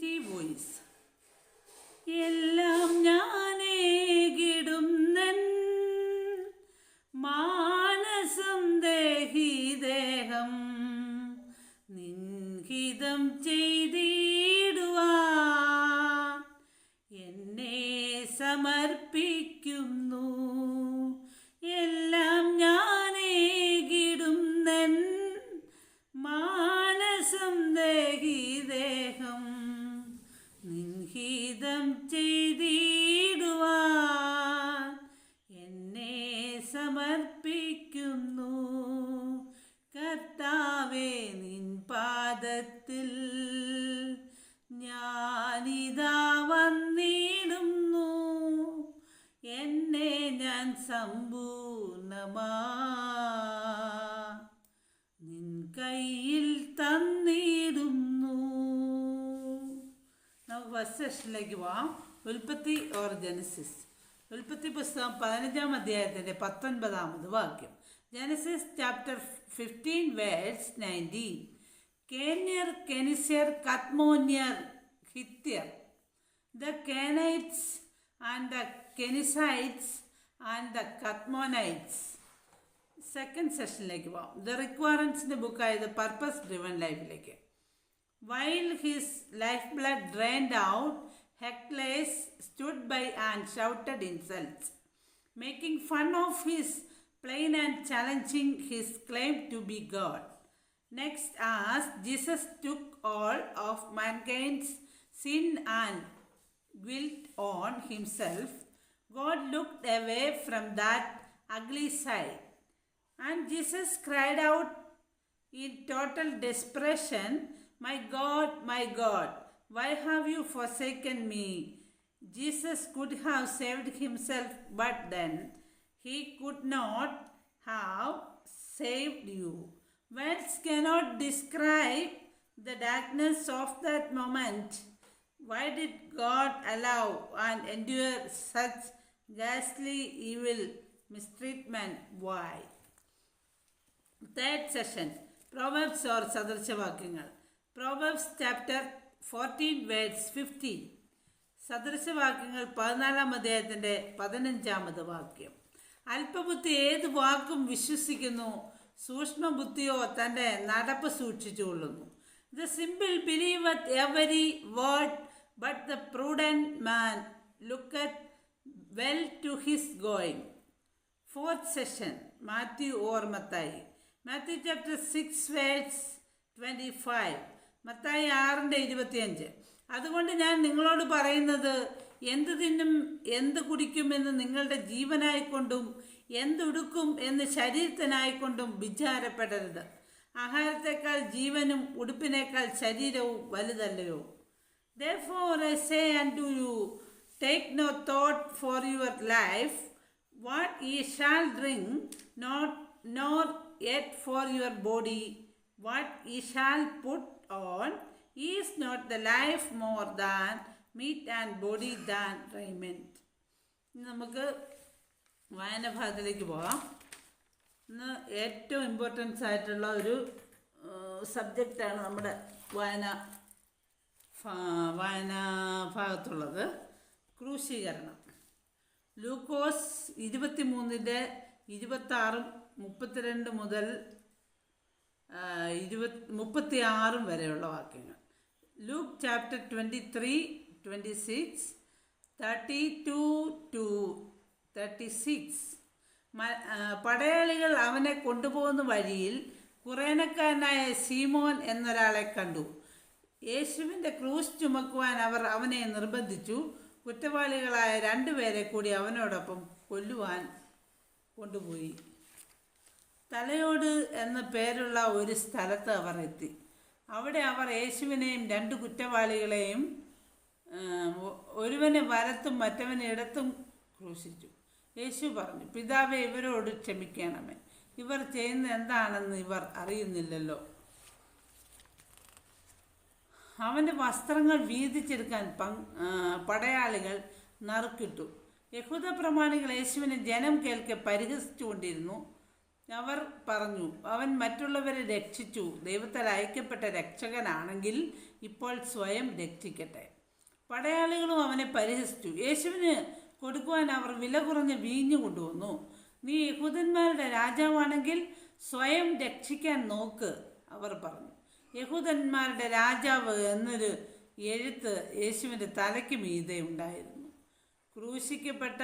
Sensitive voice എല്ലാം ഞാനേകിടുന്നൻ മാനസം ദേഹി ദേഹം. നിൻഹിതം ചെയ്തിടുവാ. എന്നെ സമർപ്പിക്കുന്നു. സമർപ്പിക്കുന്നു. കർത്താവേ നിൻ പാദത്തിൽ ഞാനിതാ വന്നിടുന്നു. എന്നെ ഞാൻ സമ്പൂർണമാ. നിൻ കയ്യിൽ തന്നിടുന്നു. നമുക്ക് ഫസ്റ്റ് സെഷനിലേക്ക് പോവാം. ഉൽപ്പത്തി ഓർ ജനസിസ് ഉൽപ്പത്തി പുസ്തകം പതിനഞ്ചാം അധ്യായത്തിന്റെ പത്തൊൻപതാമത് വാക്യം. Genesis chapter fifteen verse nineteen കേന്യർ കെനിസ്യർ കത്മോന്യർ ഹിത്യർ. The Kenites and the Kenizzites and the Kadmonites second സെഷനിലേക്ക് പോകാം ദ റിക്വയറൻസിന്റെ ബുക്കായത് പർപ്പസ് ഡ്രിവൺ ലൈഫിലേക്ക് while his life blood drained out Hercules stood by and shouted insults, making fun of his plain and challenging his claim to be God. Next, as Jesus took all of mankind's sin and guilt on himself, God looked away from that ugly side. And Jesus cried out in total desperation, My God, my God, why have you forsaken me? Jesus could have saved himself, but then he could not have saved you. Words cannot describe the darkness of that moment. Why did God allow and endure such ghastly evil mistreatment? Why? Third session Proverbs or Sadarcha Proverbs chapter fourteen words fifteen സദൃശവാക്യങ്ങൾ പതിനാലാം അദ്ദേഹത്തിന്റെ പതിനഞ്ചാമത് വാക്യം. അല്പബുദ്ധി ഏത് വാക്കും വിശ്വസിക്കുന്നു? സൂക്ഷ്മബുദ്ധിയോ തന്റെ നടപ്പ് സൂക്ഷിച്ചുകൊള്ളുന്നു the simple believe at every word but the prudent man look at well to his going forth session Matthew ഓർമ്മത്തായി. Mathai Matthew chapter six verse twenty five Mathai ആറിന്റെ ഇരുപത്തിയഞ്ച്. അതുകൊണ്ട് ഞാൻ നിങ്ങളോട് പറയുന്നത് എന്ത് തിന്നും എന്ത് കുടിക്കുമെന്ന് നിങ്ങളുടെ ജീവനായിക്കൊണ്ടും എന്തുടുക്കും എന്ന് ശരീരത്തിനായിക്കൊണ്ടും വിചാരപ്പെടരുത്. ആഹാരത്തെക്കാൾ ജീവനും ഉടുപ്പിനേക്കാൾ ശരീരവും വലുതല്ലയോ? The for Therefore say and to you take no thought for your life what ye shall drink not nor eat for your body what ye shall put on. Is not the life more than meat and body than raiment? നമുക്ക് നമുക്ക് വായനഭാഗത്തിലേക്ക് പോവാം ഇന്ന് ഏറ്റവും importance ആയിട്ടുള്ള ഒരു സബ്ജക്റ്റാണ് നമ്മുടെ വായന വായന വായനാ ഭാഗത്തുള്ളത് ക്രൂശീകരണം ലൂക്കോസ് ഇരുപത്തി മൂന്നിന്റെ ഇരുപത്താറും മുപ്പത്തിരണ്ട് മുതൽ ഇരുപത് മുപ്പത്തി ആറും വരെയുള്ള വാക്യങ്ങൾ. Luke chapter twenty three twenty six thirty two to thirty six. പടയാളികൾ അവനെ കൊണ്ടുപോകുന്ന വഴിയിൽ കുറേനക്കാരനായ സീമോൻ എന്നൊരാളെ കണ്ടു. യേശുവിന്റെ ക്രൂസ് ചുമക്കുവാൻ അവർ അവനെ നിർബന്ധിച്ചു. കുറ്റവാളികളായ രണ്ടുപേരെ കൂടി അവനോടൊപ്പം കൊല്ലുവാൻ കൊണ്ടുപോയി. തലയോട് എന്ന പേരുള്ള ഒരു സ്ഥലത്ത് അവർ എത്തി. അവിടെ അവർ യേശുവിനെയും രണ്ട് കുറ്റവാളികളെയും ഒരുവനെ വലത്തും മറ്റവനെ ഇടത്തും ക്രൂശിച്ചു. യേശു പറഞ്ഞു പിതാവെ ഇവരോട് ക്ഷമിക്കണമേ. ഇവർ ചെയ്യുന്ന എന്താണെന്ന് ഇവർ അറിയുന്നില്ലല്ലോ. അവന്റെ വസ്ത്രങ്ങൾ വീതിച്ചെടുക്കാൻ പടയാളികൾ നറുക്കിട്ടു. യഹൂദ പ്രമാണികൾ യേശുവിനെ ജനം കേൾക്കെ പരിഹസിച്ചുകൊണ്ടിരുന്നു. അവർ പറഞ്ഞു അവൻ മറ്റുള്ളവരെ രക്ഷിച്ചു. ദൈവത്താൽ അയക്കപ്പെട്ട രക്ഷകനാണെങ്കിൽ ഇപ്പോൾ സ്വയം രക്ഷിക്കട്ടെ. പടയാളികളും അവനെ പരിഹസിച്ചു. യേശുവിന് കൊടുക്കുവാൻ അവർ വില കുറഞ്ഞ വീഞ്ഞു കൊണ്ടുവന്നു. നീ യഹൂദന്മാരുടെ രാജാവാണെങ്കിൽ സ്വയം രക്ഷിക്കാൻ നോക്ക് അവർ പറഞ്ഞു. യഹൂദന്മാരുടെ രാജാവ് എന്നൊരു എഴുത്ത് യേശുവിന്റെ തലയ്ക്ക് മീതെ ഉണ്ടായിരുന്നു. ക്രൂശിക്കപ്പെട്ട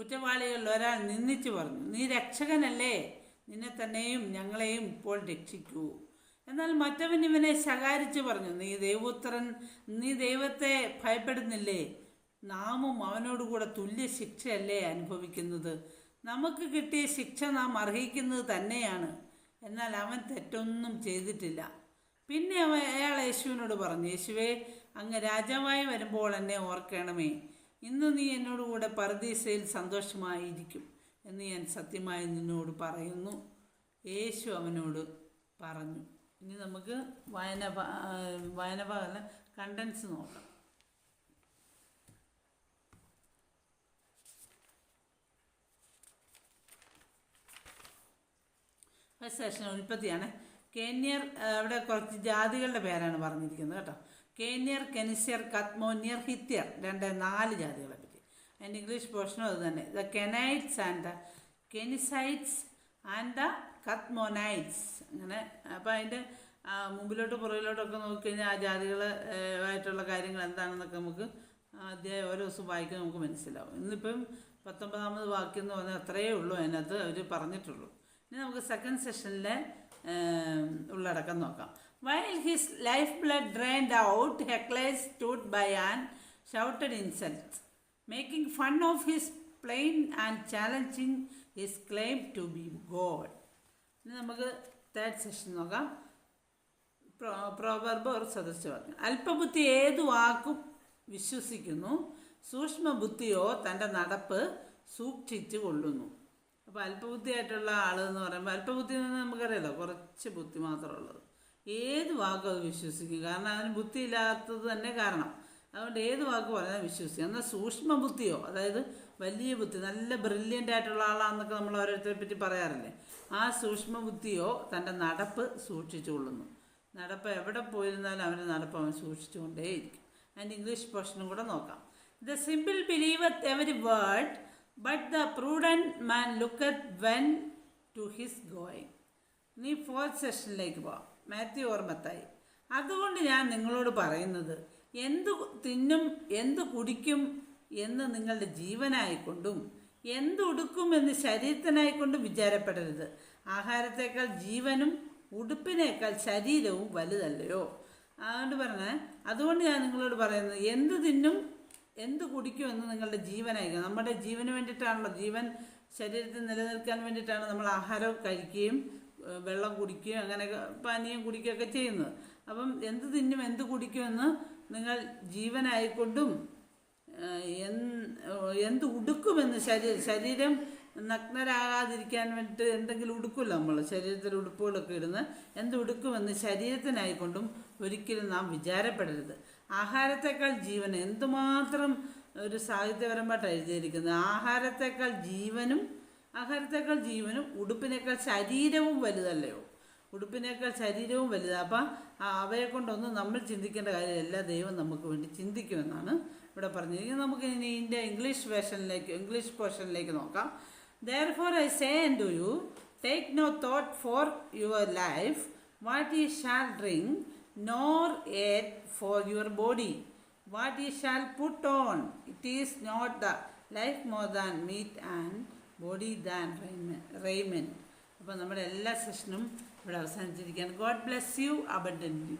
കുറ്റവാളികളിൽ ഒരാൾ നിന്ദിച്ചു പറഞ്ഞു നീ രക്ഷകനല്ലേ? നിന്നെ തന്നെയും ഞങ്ങളെയും ഇപ്പോൾ രക്ഷിക്കൂ. എന്നാൽ മറ്റവൻ ഇവനെ ശകാരിച്ചു പറഞ്ഞു നീ ദൈവോത്തരൻ നീ ദൈവത്തെ ഭയപ്പെടുന്നില്ലേ? നാമും അവനോടുകൂടെ തുല്യ ശിക്ഷയല്ലേ അനുഭവിക്കുന്നത്? നമുക്ക് കിട്ടിയ ശിക്ഷ നാം അർഹിക്കുന്നത് തന്നെയാണ്. എന്നാൽ അവൻ തെറ്റൊന്നും ചെയ്തിട്ടില്ല. പിന്നെ അവൻ അയാൾ യേശുവിനോട് പറഞ്ഞു യേശുവേ അങ്ങ് രാജാവായി വരുമ്പോൾ എന്നെ ഓർക്കണമേ. ഇന്ന് നീ എന്നോടുകൂടെ പരദീസയിൽ സന്തോഷമായിരിക്കും എന്ന് ഞാൻ സത്യമായി നിന്നോട് പറയുന്നു. യേശു അവനോട് പറഞ്ഞു. ഇനി നമുക്ക് വായന ഭാ- വായന ഭാഗം കണ്ടൻസ് നോക്കാം. സെഷൻ ഉൽപ്പത്തിയാണ്. കേന്യർ അവിടെ കുറച്ച് ജാതികളുടെ പേരാണ് പറഞ്ഞിരിക്കുന്നത് കേട്ടോ. കേന്യർ കെനിസ്യർ കത്മോന്യർ ഹിത്യർ. രണ്ട് നാല് ജാതികളെ പറ്റി. അതിന്റെ ഇംഗ്ലീഷ് പോർഷനും അത് തന്നെ. The Kenites and the Kenizzites and the Kadmonites. അങ്ങനെ അപ്പോൾ അതിന്റെ മുമ്പിലോട്ട് പുറകിലോട്ടൊക്കെ നോക്കിക്കഴിഞ്ഞാൽ ആ ജാതികൾ ആയിട്ടുള്ള കാര്യങ്ങൾ എന്താണെന്നൊക്കെ നമുക്ക് അധ്യായം ഓരോ ദിവസം വായിക്കുമ്പോൾ നമുക്ക് മനസ്സിലാവും. ഇന്നിപ്പം പത്തൊമ്പതാമത് വാക്യം എന്ന് പറഞ്ഞാൽ അത്രയേ ഉള്ളൂ. അതിനകത്ത് അവർ പറഞ്ഞിട്ടുള്ളൂ. ഇനി നമുക്ക് സെക്കൻഡ് സെഷനിലെ ഉള്ളടക്കം നോക്കാം. While his life blood drained out Hercules stood by and shouted insult making fun of his plain and challenging his claim to be God ഇനി നമുക്ക് തേർഡ് സെഷൻ നോക്കാം. പ്രോവർബ് ഒരു സദസ്യവാക്യം അല്പബുദ്ധി ഏതു വാക്കും വിശ്വസിക്കുന്നു സൂക്ഷ്മബുദ്ധിയോ തന്റെ നടപ്പ് സൂക്ഷിച്ചു കൊള്ളുന്നു. അപ്പോൾ അല്പബുദ്ധിയായിട്ടുള്ള ആൾ എന്ന് പറയുമ്പോൾ അല്പബുദ്ധി എന്ന് നമുക്കറിയാലോ കുറച്ച് ബുദ്ധി മാത്രമേ ഉള്ളത് ഏത് വാക്കും അത് വിശ്വസിക്കും. കാരണം അതിന് ബുദ്ധി ഇല്ലാത്തത് തന്നെ കാരണം. അതുകൊണ്ട് ഏത് വാക്ക് പറഞ്ഞാൽ വിശ്വസിക്കും. എന്നാൽ സൂക്ഷ്മ ബുദ്ധിയോ അതായത് വലിയ ബുദ്ധി നല്ല ബ്രില്യന്റ് ആയിട്ടുള്ള ആളാണെന്നൊക്കെ നമ്മൾ ഓരോരുത്തരെ പറ്റി പറയാറില്ലേ? ആ സൂക്ഷ്മ ബുദ്ധിയോ തന്റെ നടപ്പ് സൂക്ഷിച്ചു കൊള്ളുന്നു. നടപ്പ് എവിടെ പോയിരുന്നാലും അവന്റെ നടപ്പ് അവൻ സൂക്ഷിച്ചുകൊണ്ടേയിരിക്കും. അതിന്റെ ഇംഗ്ലീഷ് പോർഷനും കൂടെ നോക്കാം. The simple believe at every word but the prudent man look at when to his going നീ ഫോർത്ത് സെഷനിലേക്ക് പോവാം. മാത്യു ഓർമ്മത്തായി. അതുകൊണ്ട് ഞാൻ നിങ്ങളോട് പറയുന്നത് എന്ത് തിന്നും എന്ത് കുടിക്കും എന്ന് നിങ്ങളുടെ ജീവനായിക്കൊണ്ടും എന്തുടുക്കും എന്ന് ശരീരത്തിനായിക്കൊണ്ടും വിചാരപ്പെടരുത്. ആഹാരത്തേക്കാൾ ജീവനും ഉടുപ്പിനേക്കാൾ ശരീരവും വലുതല്ലയോ? അതുകൊണ്ട് പറഞ്ഞ അതുകൊണ്ട് ഞാൻ നിങ്ങളോട് പറയുന്നത് എന്ത് തിന്നും എന്ത് കുടിക്കും എന്ന് നിങ്ങളുടെ ജീവനായിരിക്കും നമ്മുടെ ജീവന് വേണ്ടിയിട്ടാണല്ലോ. ജീവൻ ശരീരത്തിൽ നിലനിൽക്കാൻ വേണ്ടിയിട്ടാണ് നമ്മൾ ആഹാരം കഴിക്കുകയും വെള്ളം കുടിക്കുകയും അങ്ങനെ പാനീയം കുടിക്കുകയൊക്കെ ചെയ്യുന്നത്. അപ്പം എന്ത് തിന്നും എന്ത് കുടിക്കുമെന്ന് നിങ്ങൾ ജീവനായിക്കൊണ്ടും എന്ത് ഉടുക്കുമെന്ന് ശരീരം ശരീരം നഗ്നരാകാതിരിക്കാൻ വേണ്ടിയിട്ട് എന്തെങ്കിലും ഉടുക്കുമല്ലോ നമ്മൾ ശരീരത്തിൽ ഉടുപ്പുകളൊക്കെ ഇടുന്ന എന്ത് ഉടുക്കുമെന്ന് ശരീരത്തിനായിക്കൊണ്ടും ഒരിക്കലും നാം വിചാരപ്പെടരുത്. ആഹാരത്തെക്കാൾ ജീവൻ എന്തുമാത്രം ഒരു സാഹിത്യപരമായിട്ട് എഴുതിയിരിക്കുന്നത്. ആഹാരത്തെക്കാൾ ജീവനും ആഹാരത്തേക്കാൾ ജീവനും ഉടുപ്പിനേക്കാൾ ശരീരവും വലുതല്ലയോ? ഉടുപ്പിനേക്കാൾ ശരീരവും വലുതാണ് അപ്പം അവയെ കൊണ്ടൊന്നും നമ്മൾ ചിന്തിക്കേണ്ട കാര്യമില്ല ദൈവം നമുക്ക് വേണ്ടി ചിന്തിക്കുമെന്നാണ് ഇവിടെ പറഞ്ഞിരിക്കുന്നത്. നമുക്ക് ഇനി ഇതിന്റെ ഇംഗ്ലീഷ് വേഷനിലേക്ക് ഇംഗ്ലീഷ് പോർഷനിലേക്ക് നോക്കാം. Therefore I say unto you take no thought for your life what ye shall drink nor eat for your body what ye shall put on it is not the life more than meat and body than raiment അപ്പോൾ നമ്മുടെ എല്ലാ സെഷനും ഇവിടെ അവസാനിച്ചിരിക്കുകയാണ്. God bless you abundantly